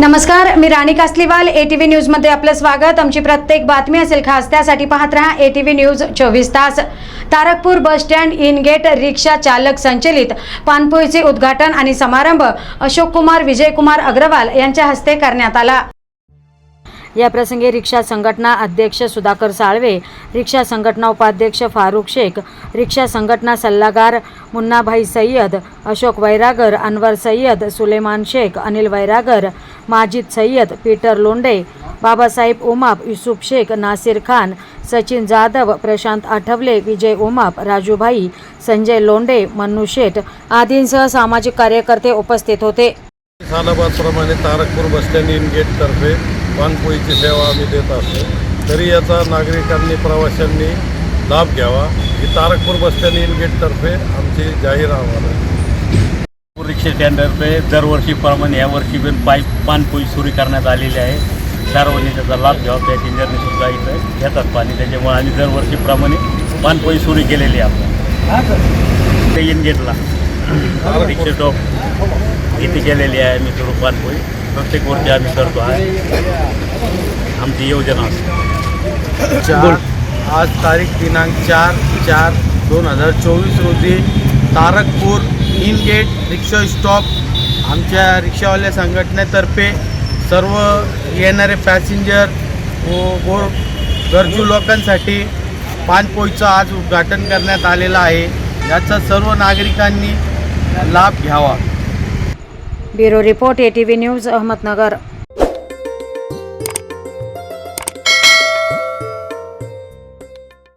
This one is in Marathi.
नमस्कार मी राणी कासलीवाल एटीव्ही न्यूजमध्ये आपलं स्वागत. आमची प्रत्येक बातमी असेल खास त्यासाठी पाहत राहा एटीव्ही न्यूज चोवीस तास. Tarakpur bus stand in gate रिक्षा चालक संचलित. पानपोईचे उद्घाटन आणि समारंभ अशोक कुमार विजयकुमार अग्रवाल यांच्या हस्ते करण्यात आला. याप्रसंगी रिक्षा संघटना अध्यक्ष सुधाकर साळवे रिक्षा संघटना उपाध्यक्ष फारुख शेख रिक्षा संघटना सल्लागार मुन्नाभाई सय्यद अशोक वैरागर अनवर सय्यद सुलेमान शेख अनिल वैरागर माजिद सय्यद पीटर लोंडे बाबासाहेब उमाप युसुफ शेख नासिर खान सचिन जाधव प्रशांत आठवले विजय उमाप राजूभाई संजय लोंडे मन्नू शेठ आदींसह सामाजिक कार्यकर्ते उपस्थित होते. सालाबादप्रमाणे तारकपूर बस स्टँड इन गेटतर्फे पानपोळीची सेवा आम्ही देत असतो. तरी याचा नागरिकांनी प्रवाशांनी लाभ घ्यावा. ही तारकपूर बसस्टँड इन गेटतर्फे आमची जाहीर आव्हान. आहे रिक्षा स्टँडतर्फे दरवर्षीप्रमाणे यावर्षी पण पाईप पाणपोळी सुरू करण्यात आलेली आहे. सार्वजनिक त्याचा लाभ घ्यावा. पॅसेंजरने सुद्धा इथं घेतात पाणी त्याच्यामुळे आम्ही दरवर्षीप्रमाणे पाणपोळी सुरू केलेली आहे आपण ते इन गेटला. रिक्षा स्टॉप इथे केलेली आहे आम्ही सुरू पाणपोई प्रत्येक वर्षी आम्ही करतो आहे आमची योजना असते चार आज तारीख दिनांक चार चार दोन हजार चोवीस रोजी Tarakpur in gate rickshaw stop आमच्या रिक्षावाल्या संघटनेतर्फे सर्व येणारे पॅसेंजर व गो गरजू लोकांसाठी पानपोईचं आज उद्घाटन करण्यात आलेलं आहे. याचा सर्व नागरिकांनी लाभ घ्यावा. Bureau report ATV news Ahmednagar.